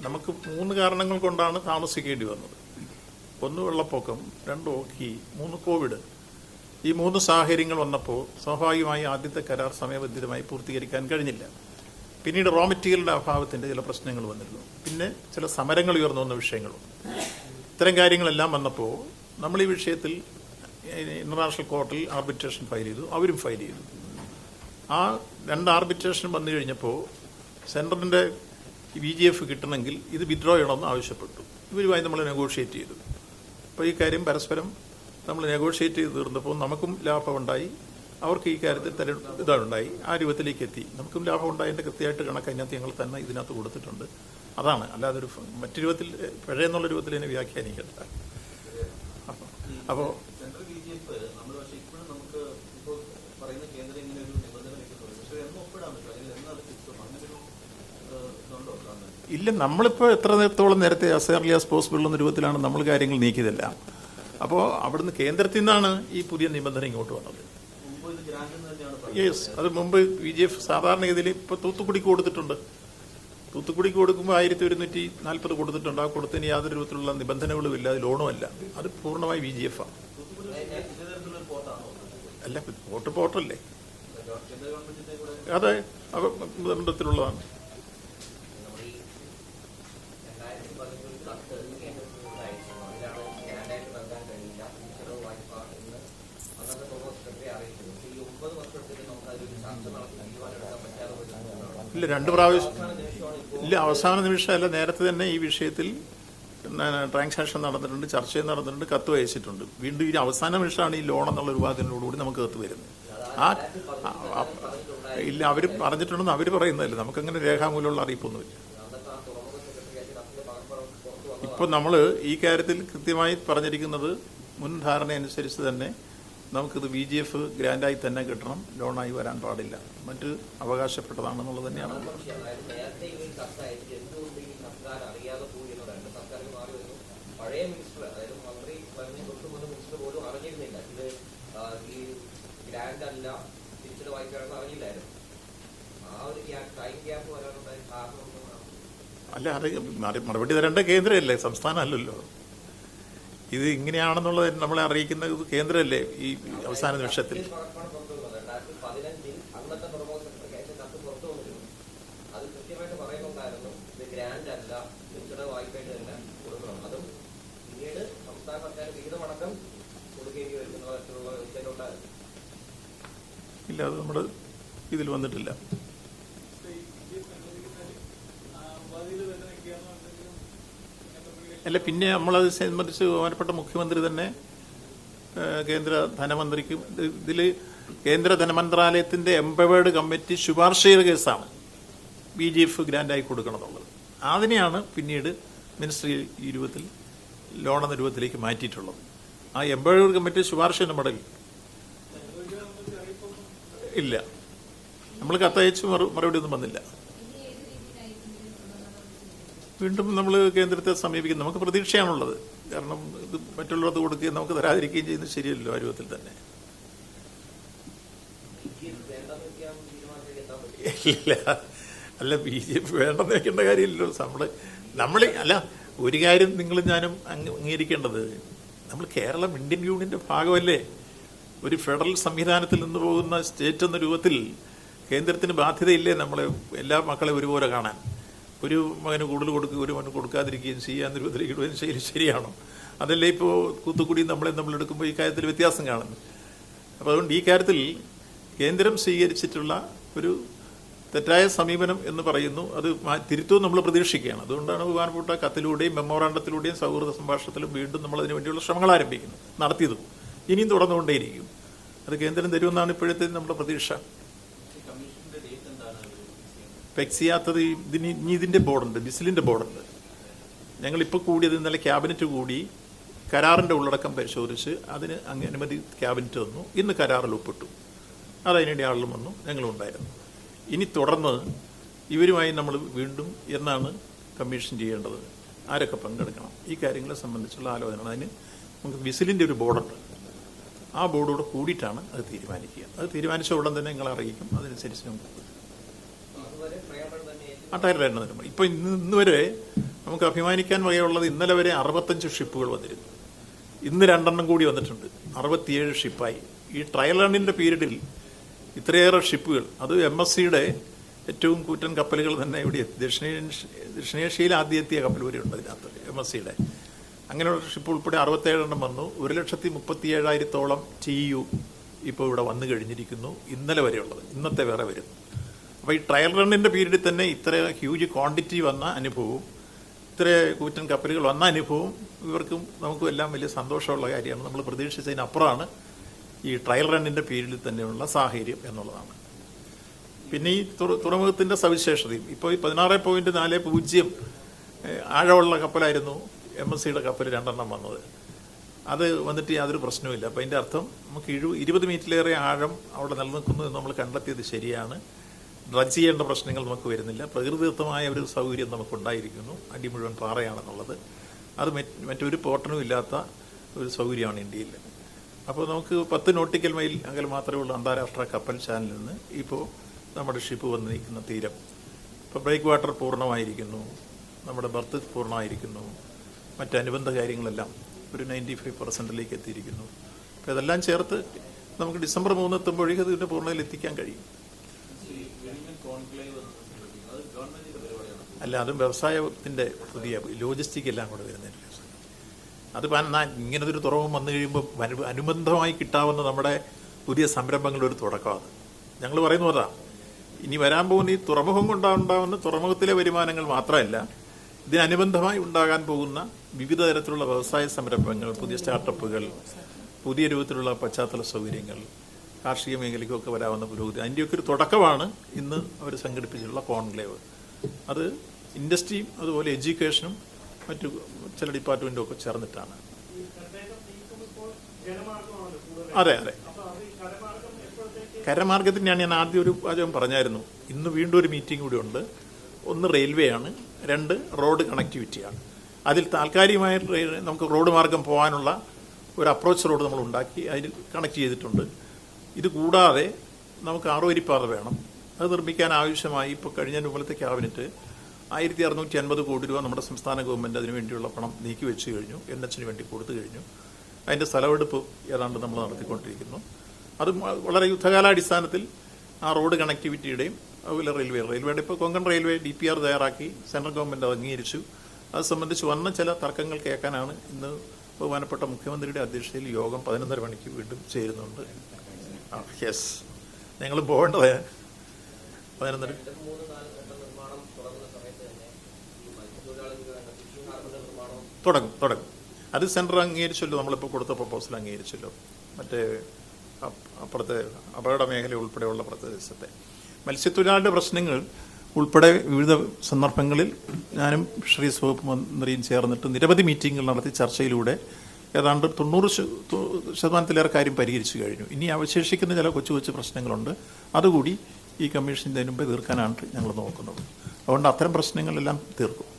നമുക്ക് മൂന്ന് കാരണങ്ങൾ കൊണ്ടാണ് താമസിക്കേണ്ടി വന്നത്. ഒന്ന് വെള്ളപ്പൊക്കം രണ്ട് ഓക്കി മൂന്ന് കോവിഡ്. ഈ മൂന്ന് സാഹചര്യങ്ങൾ വന്നപ്പോൾ സ്വാഭാവികമായി ആദ്യത്തെ കരാർ സമയബന്ധിതമായി പൂർത്തീകരിക്കാൻ കഴിഞ്ഞില്ല. പിന്നീട് റോ മെറ്റീരിയലിന്റെ അഭാവത്തിന്റെ ചില പ്രശ്നങ്ങൾ വന്നിരുന്നു. പിന്നെ ചില സമരങ്ങൾ ഉയർന്നു വന്ന വിഷയങ്ങളും. ഇത്തരം കാര്യങ്ങളെല്ലാം വന്നപ്പോൾ നമ്മൾ ഈ വിഷയത്തിൽ ഇന്റർനാഷണൽ കോർട്ടിൽ ആർബിട്രേഷൻ ഫയൽ ചെയ്തു. അവരും ഫയൽ ചെയ്തു. ആ രണ്ട് ആർബിട്രേഷൻ വന്നു കഴിഞ്ഞപ്പോൾ സെൻട്രലിന്റെ ബി ജി എഫ് കിട്ടണമെങ്കിൽ ഇത് വിഡ്രോ ചെയ്യണമെന്ന് ആവശ്യപ്പെട്ടു. ഇവരുമായി നമ്മൾ നെഗോഷിയേറ്റ് ചെയ്തു. അപ്പോൾ ഈ കാര്യം പരസ്പരം നമ്മൾ നെഗോഷിയേറ്റ് ചെയ്ത് തീർന്നപ്പോൾ നമുക്കും ലാഭമുണ്ടായി. അവർക്ക് ഈ കാര്യത്തിൽ തര ഇതുണ്ടായി ആ രൂപത്തിലേക്ക് എത്തി. നമുക്കും ലാഭം ഉണ്ടായതിന്റെ കൃത്യമായിട്ട് കണക്ക് അതിനകത്ത് ഞങ്ങൾ തന്നെ ഇതിനകത്ത് കൊടുത്തിട്ടുണ്ട്. അതാണ്. അല്ലാതെ ഒരു മറ്റു രൂപത്തിൽ പിഴയെന്നുള്ള രൂപത്തിൽ രൂപത്തിൽ ഇതിനെ വ്യാഖ്യാനിക്കണ്ട അപ്പോൾ അപ്പോൾ സെൻട്രൽ ബി ജെ എഫ് നമ്മൾ പക്ഷേ ഇപ്പോഴും നമുക്ക് ഇപ്പോൾ പറയുന്ന കേന്ദ്രം ഇങ്ങനെ ഒരു നിബന്ധന വെക്കുന്നുണ്ട് പക്ഷേ എന്ന് ഒപ്പിടാൻ പറ്റും അല്ലെങ്കിൽ എന്നത് ഫിക്സും അങ്ങനെ ഒരു ഏഹ്, ഇതുണ്ടോ കാണുന്നത് ഇല്ല നമ്മളിപ്പോൾ എത്ര നേരത്തോളം നേരത്തെ അസ് ഏർലി ആസ് പോസിബിൾ എന്ന രൂപത്തിലാണ് നമ്മൾ കാര്യങ്ങൾ നീക്കിയതല്ല. അപ്പോൾ അവിടുന്ന് കേന്ദ്രത്തിൽ നിന്നാണ് ഈ പുതിയ നിബന്ധന ഇങ്ങോട്ട് വന്നത്. യെസ് അത് മുമ്പ് ബി ജെ എഫ് സാധാരണഗതിയിൽ ഇപ്പോൾ തൂത്തുക്കുടിക്ക് കൊടുത്തിട്ടുണ്ട്. തൂത്തുക്കുടിക്ക് കൊടുക്കുമ്പോൾ ആയിരത്തി ഒരുന്നൂറ്റി നാൽപ്പത് കൊടുത്തിട്ടുണ്ട്. ആ കൊടുത്തതിന് യാതൊരു രൂപത്തിലുള്ള നിബന്ധനകളും ഇല്ല അത് ലോണും അല്ല. അത് പൂർണമായി ബി ജി എഫ് ആണ് അല്ല വോട്ട് പോർട്ടല്ലേ അതെ അവ ബന്ധത്തിലുള്ളതാണ് നമ്മൾ ഈ രണ്ടായിരത്തി പതിനഞ്ചിൽ ഇല്ല രണ്ട് പ്രാവശ്യം ഇല്ല അവസാന നിമിഷം അല്ല നേരത്തെ തന്നെ ഈ വിഷയത്തിൽ ട്രാൻസാക്ഷൻ നടന്നിട്ടുണ്ട് ചർച്ചയും നടന്നിട്ടുണ്ട് കത്ത് അയച്ചിട്ടുണ്ട്. വീണ്ടും ഈ അവസാന നിമിഷമാണ് ഈ ലോൺ എന്നുള്ള ഒരു വാദത്തിനോടുകൂടി നമുക്ക് കത്ത് വരുന്നത്. ആ- ഇല്ല അവർ പറഞ്ഞിട്ടുണ്ടെന്ന് അവർ പറയുന്നതല്ല നമുക്കങ്ങനെ രേഖാമൂലമുള്ള അറിയിപ്പൊന്നുമില്ല അന്നത്തെ ആ തുറമുഖ സെക്രട്ടറി അയച്ച കത്തിന്റെ പകർപ്പുറം ഇപ്പോൾ നമ്മൾ ഈ കാര്യത്തിൽ കൃത്യമായി പറഞ്ഞിരിക്കുന്നത് മുൻ ധാരണ അനുസരിച്ച് തന്നെ നമുക്കിത് ബി ജി എഫ് ഗ്രാൻഡായി തന്നെ കിട്ടണം. ലോണായി വരാൻ പാടില്ല. മറ്റ് അവകാശപ്പെട്ടതാണെന്നുള്ളത് തന്നെയാണ്. പഴയ മിനിസ്റ്റർ അതായത് മന്ത്രി മിനിസ്റ്റർ പോലും അറിഞ്ഞിരുന്നില്ല. ഇത് ഈ ഗ്രാൻഡ് അല്ല ആ ഒരു ടൈം ഗ്യാപ്പ് വരാനുണ്ടായ കാരണം? അല്ല മറി- മറുപടി തരേണ്ട കേന്ദ്രമല്ലേ? സംസ്ഥാനമല്ലല്ലോ. ഇത് ഇങ്ങനെയാണെന്നുള്ളത് നമ്മളെ അറിയിക്കുന്ന കേന്ദ്രമല്ലേ ഈ അവസാന നിമിഷത്തിൽ? ഇല്ല അത് നമ്മൾ ഇതിൽ രണ്ടായിരത്തി പതിനഞ്ചിൽ അന്നത്തെ തുറമുഖ സെക്രട്ടറി അയച്ച കത്ത് പുറത്തു വന്നിരുന്നു അത് കൃത്യമായിട്ട് പറയുന്നുണ്ടായിരുന്നു ഇത് ഗ്രാൻഡ് അല്ല തിരിച്ചട വായ്പയായിട്ട് തന്നെ കൊടുക്കണം അതും പിന്നീട് സംസ്ഥാന സർക്കാർ വിഹിതമടക്കം കൊടുക്കേണ്ടി വരുന്ന തരത്തിലുള്ള വ്യവസ്ഥയിലുണ്ടായിരുന്നു ഇല്ല അത് നമ്മുടെ ഇതിൽ വന്നിട്ടില്ല അല്ല പിന്നെ നമ്മളത് സംബന്ധിച്ച് ബഹുമാനപ്പെട്ട മുഖ്യമന്ത്രി തന്നെ കേന്ദ്ര ധനമന്ത്രിക്ക് ഇതിൽ കേന്ദ്ര ധനമന്ത്രാലയത്തിന്റെ എംപവേർഡ് കമ്മിറ്റി ശുപാർശ ചെയ്ത കേസാണ് ബി ജി എഫ് ഗ്രാൻഡായി കൊടുക്കണമെന്നുള്ളത്. അതിനെയാണ് പിന്നീട് മിനിസ്ട്രി ഈ രൂപത്തിൽ ലോൺ എന്ന രൂപത്തിലേക്ക് മാറ്റിയിട്ടുള്ളത്. ആ എംപവേർഡ് കമ്മിറ്റി ശുപാർശ നമ്മുടെ ഇല്ല. നമ്മൾ കത്തയച്ച് മറു- മറുപടി ഒന്നും വന്നില്ല. വീണ്ടും നമ്മൾ കേന്ദ്രത്തെ സമീപിക്കും. നമുക്ക് പ്രതീക്ഷയാണുള്ളത്. കാരണം ഇത് മറ്റുള്ളവർക്ക് കൊടുക്കുകയും നമുക്ക് തരാതിരിക്കുകയും ചെയ്യുന്നത് ശരിയല്ലോ ആ രൂപത്തിൽ തന്നെ. ഇല്ല. അല്ല ബി ജെ പി വേണ്ടെന്ന് വെക്കേണ്ട കാര്യമില്ലല്ലോ. നമ്മൾ നമ്മൾ അല്ല ഒരു കാര്യം നിങ്ങളും ഞാനും അംഗ അംഗീകരിക്കേണ്ടത്. നമ്മൾ കേരളം ഇന്ത്യൻ യൂണിയന്റെ ഭാഗമല്ലേ? ഒരു ഫെഡറൽ സംവിധാനത്തിൽ നിന്ന് പോകുന്ന സ്റ്റേറ്റ് എന്ന രൂപത്തിൽ കേന്ദ്രത്തിന് ബാധ്യതയില്ലേ നമ്മളെ എല്ലാ മക്കളെ ഒരുപോലെ കാണാൻ? ഒരു മകന് കൂടുതൽ കൊടുക്കുക ഒരു മകന് കൊടുക്കാതിരിക്കുകയും ചെയ്യാൻ ഇടുകയും ശരി ശരിയാണോ? അതല്ലേ ഇപ്പോൾ കൂത്തുക്കുടി നമ്മളെ നമ്മൾ എടുക്കുമ്പോൾ ഈ കാര്യത്തിൽ വ്യത്യാസം കാണുന്നു അപ്പോൾ അതുകൊണ്ട് ഈ കാര്യത്തിൽ കേന്ദ്രം സ്വീകരിച്ചിട്ടുള്ള ഒരു തെറ്റായ സമീപനം എന്ന് പറയുന്നു. അത് തിരുത്തവും തിരുത്തും നമ്മൾ പ്രതീക്ഷിക്കുകയാണ്. അതുകൊണ്ടാണ് ബഹുമാനപ്പെട്ട കത്തിലൂടെയും മെമ്മോറാണ്ടത്തിലൂടെയും സൗഹൃദ സംഭാഷണത്തിലും വീണ്ടും നമ്മൾ അതിനു വേണ്ടിയുള്ള ശ്രമങ്ങൾ ആരംഭിക്കുന്നു നടത്തിയതും ഇനിയും തുടർന്നുകൊണ്ടേയിരിക്കും. അത് കേന്ദ്രം തരുമെന്നാണ് ഇപ്പോഴത്തെ നമ്മുടെ പ്രതീക്ഷ ഈ കമ്മീഷന്റെ ഡേറ്റ് എന്താണ് അവർ ചെയ്യാത്തത് ഇതിന് ഇനി ഇതിന്റെ ബോർഡുണ്ട് ബിസിലിന്റെ ബോർഡുണ്ട്. ഞങ്ങളിപ്പോൾ കൂടിയത് ഇന്നലെ ക്യാബിനറ്റ് കൂടി കരാറിന്റെ ഉള്ളടക്കം പരിശോധിച്ച് അതിന് അങ്ങ് അനുമതി ക്യാബിനറ്റ് തന്നു. ഇന്ന് കരാറിൽ ഒപ്പിട്ടു. അതതിനിടെ ആളും വന്നു ഞങ്ങളും ഉണ്ടായിരുന്നു. ഇനി തുടർന്ന് ഇവരുമായി നമ്മൾ വീണ്ടും എന്നാണ് കമ്മീഷൻ ചെയ്യേണ്ടത്? ആരൊക്കെ പങ്കെടുക്കണം? ഈ കാര്യങ്ങളെ സംബന്ധിച്ചുള്ള ആലോചന അതിന് നമുക്ക് വിസിലിന്റെ ഒരു ബോർഡുണ്ട്. ആ ബോർഡോട് കൂടിയിട്ടാണ് അത് തീരുമാനിക്കുക. അത് തീരുമാനിച്ച ഉടൻ തന്നെ നിങ്ങളെ അറിയിക്കും. അതനുസരിച്ച് നമുക്ക് അതുവരെ പ്രയാണം തന്നെ ഏറ്റു ആ ടയറിന്റെ എണ്ണം ഇപ്പോൾ ഇന്ന് ഇന്ന് വരെ നമുക്ക് അഭിമാനിക്കാൻ വകയുള്ളത് ഇന്നലെ വരെ അറുപത്തഞ്ച് ഷിപ്പുകൾ വന്നിരുന്നു. ഇന്ന് രണ്ടെണ്ണം കൂടി വന്നിട്ടുണ്ട്. അറുപത്തിയേഴ് ഷിപ്പായി. ഈ ട്രയൽ റണ്ണിന്റെ പീരീഡിൽ ഇത്രയേറെ ഷിപ്പുകൾ. അത് എം എസ് സിയുടെ ഏറ്റവും കൂറ്റൻ കപ്പലുകൾ തന്നെ ഇവിടെ. ദക്ഷിണേഷ്യ ദക്ഷിണേഷ്യയിൽ ആദ്യം എത്തിയ കപ്പൽ വരെ ഉണ്ട് അതിനകത്ത് എം എസ് സിയുടെ അങ്ങനെയുള്ള ഷിപ്പ് ഉൾപ്പെടെ അറുപത്തേഴെണ്ണം വന്നു. ഒരു ലക്ഷത്തി മുപ്പത്തി ഏഴായിരത്തോളം ടി യു ഇപ്പോൾ ഇവിടെ വന്നു കഴിഞ്ഞിരിക്കുന്നു. ഇന്നലെ വരെയുള്ളത്. ഇന്നത്തെ വേറെ വരും അപ്പോൾ ഈ ട്രയൽ റണ്ണിന്റെ പീരീഡിൽ തന്നെ ഇത്ര ഹ്യൂജ് ക്വാണ്ടിറ്റി വന്ന അനുഭവവും ഇത്ര കൂറ്റൻ കപ്പലുകൾ വന്ന അനുഭവവും ഇവർക്കും നമുക്കും എല്ലാം വലിയ സന്തോഷമുള്ള കാര്യമാണ്. നമ്മൾ പ്രതീക്ഷിച്ചതിനപ്പുറമാണ് ഈ ട്രയൽ റണ്ണിന്റെ പീരീഡിൽ തന്നെയുള്ള സാഹചര്യം എന്നുള്ളതാണ്. പിന്നെ ഈ തുറ തുറമുഖത്തിന്റെ സവിശേഷതയും. ഇപ്പോൾ ഈ പതിനാറ് പോയിന്റ് നാല് പൂജ്യം ആഴമുള്ള കപ്പലായിരുന്നു എം എസ് സിയുടെ കപ്പൽ രണ്ടെണ്ണം വന്നത്. അത് വന്നിട്ട് യാതൊരു പ്രശ്നവുമില്ല. അപ്പോൾ അതിന്റെ അർത്ഥം നമുക്ക് ഇഴു ഇരുപത് മീറ്ററിലേറെ ആഴം അവിടെ നിലനിൽക്കുന്നു എന്ന് നമ്മൾ കണ്ടെത്തിയത് ശരിയാണ്. ഡ്രഗ് ചെയ്യേണ്ട പ്രശ്നങ്ങൾ നമുക്ക് വരുന്നില്ല. പ്രകൃതിദത്തമായ ഒരു സൗകര്യം നമുക്കുണ്ടായിരിക്കുന്നു. അടി മുഴുവൻ പാറയാണെന്നുള്ളത്. അത് മറ്റൊരു പോട്ടനും ഇല്ലാത്ത ഒരു സൗകര്യമാണ് ഇന്ത്യയിൽ. അപ്പോൾ നമുക്ക് പത്ത് നോട്ടിക്കൽ മൈൽ അകലെ മാത്രമേ ഉള്ളൂ അന്താരാഷ്ട്ര കപ്പൽ ചാനലിൽ നിന്ന്. ഇപ്പോൾ നമ്മുടെ ഷിപ്പ് വന്ന് നിൽക്കുന്ന തീരം. ഇപ്പോൾ ബ്രേക്ക് വാട്ടർ പൂർണമായിരിക്കുന്നു. നമ്മുടെ ബർത്ത് പൂർണമായിരിക്കുന്നു. മറ്റനുബന്ധ കാര്യങ്ങളെല്ലാം ഒരു നയന്റി ഫൈവ് പെർസെന്റിലേക്ക് എത്തിയിരിക്കുന്നു. അപ്പോൾ ഇതെല്ലാം ചേർത്ത് നമുക്ക് ഡിസംബർ മൂന്ന് എത്തുമ്പോഴേക്കും ഇതിന്റെ പൂർണതയിൽ എത്തിക്കാൻ കഴിയും ഈ വിഴിഞ്ഞം കോൺക്ലേവ് എന്ന് സംഘടിപ്പിക്കുന്നത് അത് ഗവൺമെന്റിന്റെ പരിപാടിയാണ് അല്ല അതും വ്യവസായത്തിന്റെ പുതിയ ലോജിസ്റ്റിക് എല്ലാം കൂടെ വരുന്നതിന് അത് ഇങ്ങനത്തെ ഒരു തുറവും വന്നു കഴിയുമ്പോൾ അനു- അനുബന്ധമായി കിട്ടാവുന്ന നമ്മുടെ പുതിയ സംരംഭങ്ങളുടെ ഒരു തുടക്കമാണ് ഞങ്ങൾ പറയുന്ന പോലെ ഇനി വരാൻ പോകുന്ന ഈ തുറമുഖം കൊണ്ടുണ്ടാവുന്ന തുറമുഖത്തിലെ വരുമാനങ്ങൾ മാത്രമല്ല ഇതിനനുബന്ധമായി ഉണ്ടാകാൻ പോകുന്ന വിവിധ തരത്തിലുള്ള വ്യവസായ സംരംഭങ്ങൾ പുതിയ സ്റ്റാർട്ടപ്പുകൾ പുതിയ രൂപത്തിലുള്ള പശ്ചാത്തല സൗകര്യങ്ങൾ കാർഷിക മേഖലയ്ക്കൊക്കെ വരാവുന്ന പുരോഗതി. അതിന്റെയൊക്കെ ഒരു തുടക്കമാണ് ഇന്ന് അവർ സംഘടിപ്പിച്ചിട്ടുള്ള കോൺക്ലേവ്. അത് ഇൻഡസ്ട്രിയും അതുപോലെ എഡ്യൂക്കേഷനും മറ്റു ചില ഡിപ്പാർട്ട്മെന്റും ഒക്കെ ചേർന്നിട്ടാണ്. അതെ അതെ. കരമാർഗത്തിന് ഞാൻ ആദ്യം ഒരു വാചകം പറഞ്ഞായിരുന്നു. ഇന്ന് വീണ്ടും ഒരു മീറ്റിംഗ് കൂടി ഉണ്ട്. ഒന്ന് റെയിൽവേ ആണ് രണ്ട് റോഡ് കണക്ടിവിറ്റിയാണ് അതിൽ താൽക്കാലികമായ നമുക്ക് റോഡ് മാർഗം പോകാനുള്ള ഒരു അപ്രോച്ച് റോഡ് നമ്മൾ ഉണ്ടാക്കി അതിൽ കണക്ട് ചെയ്തിട്ടുണ്ട്. ഇത് കൂടാതെ നമുക്ക് ആറുവരിപ്പാത വേണം. അത് നിർമ്മിക്കാൻ ആവശ്യമായി ഇപ്പോൾ കഴിഞ്ഞ മുമ്പത്തെ ക്യാബിനറ്റ് ആയിരത്തി അറുന്നൂറ്റി അൻപത് കോടി രൂപ നമ്മുടെ സംസ്ഥാന ഗവൺമെന്റ് അതിനു വേണ്ടിയുള്ള പണം നീക്കി വെച്ച് കഴിഞ്ഞു. എൻ എച്ചിന് വേണ്ടി കൊടുത്തു കഴിഞ്ഞു. അതിന്റെ സ്ഥലമെടുപ്പ് ഏതാണ്ട് നമ്മൾ നടത്തിക്കൊണ്ടിരിക്കുന്നു. അത് വളരെ യുദ്ധകാലാടിസ്ഥാനത്തിൽ ആ റോഡ് കണക്ടിവിറ്റിയുടെയും അതുപോലെ റെയിൽവേ റെയിൽവേയുടെ ഇപ്പോൾ Konkan railway D P R തയ്യാറാക്കി സെൻട്രൽ ഗവൺമെന്റ് അത് അംഗീകരിച്ചു. അത് സംബന്ധിച്ച് വന്ന ചില തർക്കങ്ങൾ കേൾക്കാനാണ് ഇന്ന് ബഹുമാനപ്പെട്ട മുഖ്യമന്ത്രിയുടെ അധ്യക്ഷതയിൽ യോഗം പതിനൊന്നര മണിക്ക് വീണ്ടും ചേരുന്നുണ്ട്. യെസ് നിങ്ങൾ പോകേണ്ടത് പതിനൊന്നര. തുടങ്ങും തുടങ്ങും. അത് സെന്റർ അംഗീകരിച്ചല്ലോ. നമ്മളിപ്പോൾ കൊടുത്ത പ്രപ്പോസൽ അംഗീകരിച്ചല്ലോ. മറ്റേ അപ്പുറത്തെ അപകട മേഖല ഉൾപ്പെടെയുള്ള പ്രദേശത്തെ. മത്സ്യത്തൊഴിലാളിയുടെ പ്രശ്നങ്ങൾ ഉൾപ്പെടെ വിവിധ സന്ദർഭങ്ങളിൽ ഞാനും ശ്രീ വകുപ്പ് മന്ത്രിയും ചേർന്നിട്ട് നിരവധി മീറ്റിങ്ങുകൾ നടത്തി ചർച്ചയിലൂടെ ഏതാണ്ട് തൊണ്ണൂറ് ശതമാനത്തിലേറെ കാര്യം പരിഹരിച്ചു കഴിഞ്ഞു. ഇനി അവശേഷിക്കുന്ന ചില കൊച്ചു കൊച്ചു പ്രശ്നങ്ങളുണ്ട്. അതുകൂടി ഈ കമ്മീഷന്റെ മുമ്പ് തീർക്കാനാണ് ഞങ്ങൾ നോക്കുന്നത്. അതുകൊണ്ട് അത്തരം പ്രശ്നങ്ങളെല്ലാം തീർക്കും.